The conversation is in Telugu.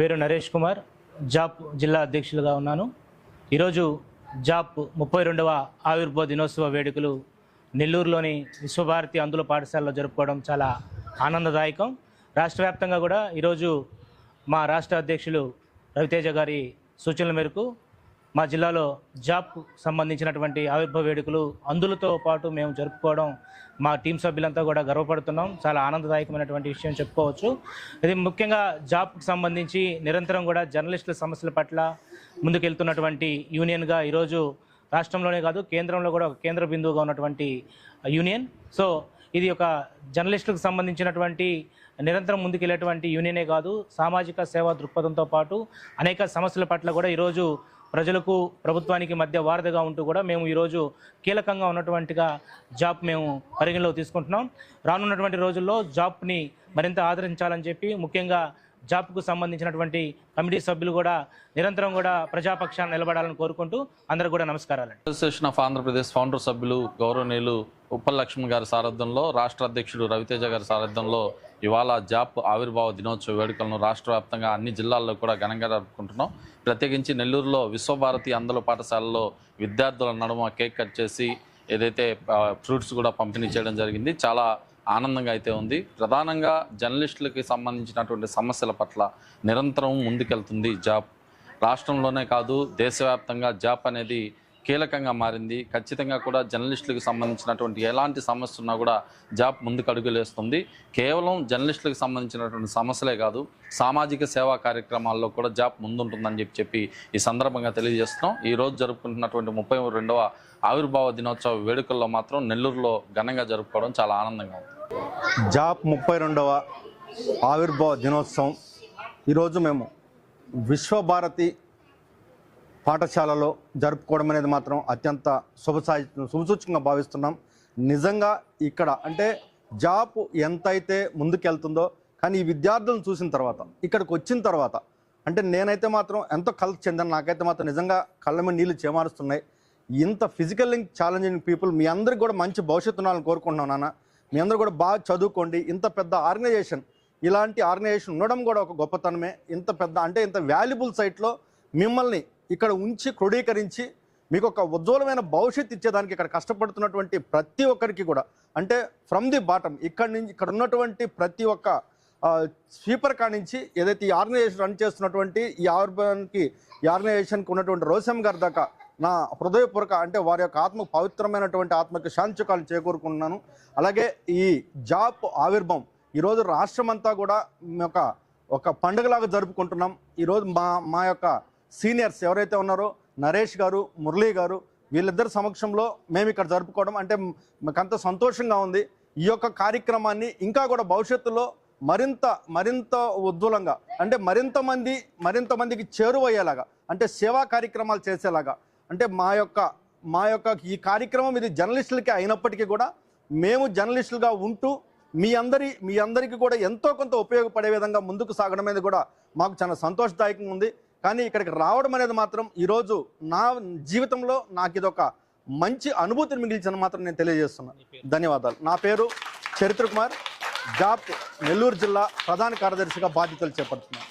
పేరు నరేష్ కుమార్. జాప్ జిల్లా అధ్యక్షులుగా ఉన్నాను. ఈరోజు జాప్ ముప్పై రెండవ ఆవిర్భావ దినోత్సవ వేడుకలు నెల్లూరులోని విశ్వభారతి అందుల పాఠశాలలో జరుపుకోవడం చాలా ఆనందదాయకం. రాష్ట్ర వ్యాప్తంగా కూడా ఈరోజు మా రాష్ట్ర అధ్యక్షులు రవితేజ గారి సూచనల మేరకు మా జిల్లాలో జాబ్ సంబంధించినటువంటి ఆవిర్భావ వేడుకలు అందులతో పాటు మేము జరుపుకోవడం మా టీం సభ్యులంతా కూడా గర్వపడుతున్నాం. చాలా ఆనందదాయకమైనటువంటి విషయం చెప్పుకోవచ్చు. ఇది ముఖ్యంగా జాబ్కి సంబంధించి నిరంతరం కూడా జర్నలిస్టుల సమస్యల పట్ల ముందుకెళ్తున్నటువంటి యూనియన్గా ఈరోజు రాష్ట్రంలోనే కాదు కేంద్రంలో కూడా ఒక కేంద్ర బిందువుగా ఉన్నటువంటి యూనియన్. సో ఇది ఒక జర్నలిస్టులకు సంబంధించినటువంటి నిరంతరం ముందుకెళ్ళేటువంటి యూనియనే కాదు సామాజిక సేవా దృక్పథంతో పాటు అనేక సమస్యల పట్ల కూడా ఈరోజు ప్రజలకు ప్రభుత్వానికి మధ్య వారధిగా ఉంటూ కూడా మేము ఈరోజు కీలకంగా ఉన్నటువంటిగా జాబ్ మేము పరిగణలోకి తీసుకుంటున్నాం. రానున్నటువంటి రోజుల్లో జాబ్ని మరింత ఆదరించాలని చెప్పి ముఖ్యంగా జాబ్కు సంబంధించినటువంటి కమిటీ సభ్యులు కూడా నిరంతరం కూడా ప్రజాపక్షాన్ని నిలబడాలని కోరుకుంటూ అందరూ కూడా నమస్కారాలండి అసోసియేషన్ ఆఫ్ ఆంధ్రప్రదేశ్ ఫౌండర్ సభ్యులు గౌరవనీయులు ఉప్పలక్ష్మి గారి సారథ్యంలో రాష్ట్ర అధ్యక్షుడు రవితేజ గారి సారథ్యంలో ఇవాళ జాప్ ఆవిర్భావ దినోత్సవ వేడుకలను రాష్ట్ర వ్యాప్తంగా అన్ని జిల్లాల్లో కూడా ఘనంగా జరుపుకుంటున్నాం. ప్రత్యేకించి నెల్లూరులో విశ్వభారతి అందల పాఠశాలలో విద్యార్థుల నడుమ కేక్ కట్ చేసి ఏదైతే ఫ్రూట్స్ కూడా పంపిణీ చేయడం జరిగింది. చాలా ఆనందంగా అయితే ఉంది. ప్రధానంగా జర్నలిస్టులకి సంబంధించినటువంటి సమస్యల పట్ల నిరంతరం ముందుకెళ్తుంది జాబ్ రాష్ట్రంలోనే కాదు దేశవ్యాప్తంగా జాబ్ అనేది కీలకంగా మారింది. ఖచ్చితంగా కూడా జర్నలిస్టులకు సంబంధించినటువంటి ఎలాంటి సమస్య ఉన్నా కూడా జాబ్ ముందుకు అడుగులేస్తుంది. కేవలం జర్నలిస్టులకు సంబంధించినటువంటి సమస్యలే కాదు సామాజిక సేవా కార్యక్రమాల్లో కూడా జాబ్ ముందుంటుందని చెప్పి చెప్పి ఈ సందర్భంగా తెలియజేస్తున్నాం. ఈరోజు జరుపుకుంటున్నటువంటి ముప్పై రెండవ ఆవిర్భావ దినోత్సవ వేడుకల్లో మాత్రం నెల్లూరులో ఘనంగా జరుపుకోవడం చాలా ఆనందంగా ఉంది. జాప్ ముప్పై రెండవ ఆవిర్భావ దినోత్సవం. ఈరోజు మేము విశ్వభారతి పాఠశాలలో జరుపుకోవడం అనేది మాత్రం అత్యంత శుభసా శుభసూచకంగా భావిస్తున్నాం. నిజంగా ఇక్కడ అంటే జాబ్ ఎంతైతే ముందుకెళ్తుందో కానీ ఈ విద్యార్థులను చూసిన తర్వాత ఇక్కడికి వచ్చిన తర్వాత అంటే నేనైతే మాత్రం ఎంతో కలత చెందాను. నాకైతే మాత్రం నిజంగా కళ్ళ మీద నీళ్ళు చేమారుస్తున్నాయి. ఇంత ఫిజికల్ ఛాలెంజింగ్ పీపుల్ మీ అందరికి కూడా మంచి భవిష్యత్తు ఉండాలని కోరుకుంటున్నాను నాన్న. మీ అందరూ కూడా బాగా చదువుకోండి. ఇంత పెద్ద ఆర్గనైజేషన్ ఇలాంటి ఆర్గనైజేషన్ ఉండడం కూడా ఒక గొప్పతనమే. ఇంత పెద్ద అంటే ఇంత వాల్యుబుల్ సైట్లో మిమ్మల్ని ఇక్కడ ఉంచి క్రోడీకరించి మీకు ఒక ఉజ్వలమైన భవిష్యత్తు ఇచ్చేదానికి ఇక్కడ కష్టపడుతున్నటువంటి ప్రతి ఒక్కరికి కూడా అంటే ఫ్రమ్ ది బాటమ్ ఇక్కడ నుంచి ఇక్కడ ఉన్నటువంటి ప్రతి ఒక్క స్వీపర్ కానించి ఏదైతే ఈ ఆర్గనైజేషన్ రన్ చేస్తున్నటువంటి ఈ ఆర్బన్కి ఈ ఆర్గనైజేషన్కి ఉన్నటువంటి రోసం గారి దాకా నా హృదయపూర్వక అంటే వారి యొక్క ఆత్మ పవిత్రమైనటువంటి ఆత్మకి శాంతికాలు చేకూరుకుంటున్నాను. అలాగే ఈ జాబ్ ఆవిర్భం ఈరోజు రాష్ట్రం అంతా కూడా ఒక ఒక పండుగలాగా జరుపుకుంటున్నాం. ఈరోజు మా మా యొక్క సీనియర్స్ ఎవరైతే ఉన్నారో నరేష్ గారు మురళీ గారు వీళ్ళిద్దరి సమక్షంలో మేము ఇక్కడ జరుపుకోవడం అంటే మాకంత సంతోషంగా ఉంది. ఈ యొక్క కార్యక్రమాన్ని ఇంకా కూడా భవిష్యత్తులో మరింత మరింత ఉజ్వలంగా అంటే మరింత మంది మరింత మందికి చేరువయ్యేలాగా అంటే సేవా కార్యక్రమాలు చేసేలాగా అంటే మా యొక్క మా యొక్క ఈ కార్యక్రమం ఇది జర్నలిస్టులకి అయినప్పటికీ కూడా మేము జర్నలిస్టులుగా ఉంటూ మీ అందరి మీ అందరికీ కూడా ఎంతో కొంత ఉపయోగపడే విధంగా ముందుకు సాగడం అనేది కూడా మాకు చాలా సంతోషదాయకంగా ఉంది. కానీ ఇక్కడికి రావడం అనేది మాత్రం ఈరోజు నా జీవితంలో నాకు ఇది ఒక మంచి అనుభూతిని మిగిల్చిన మాత్రం నేను తెలియజేస్తున్నాను ధన్యవాదాలు. నా పేరు చరిత్ర కుమార్ జాబ్ నెల్లూరు జిల్లా ప్రధాన కార్యదర్శిగా బాధ్యతలు చేపడుతున్నాను.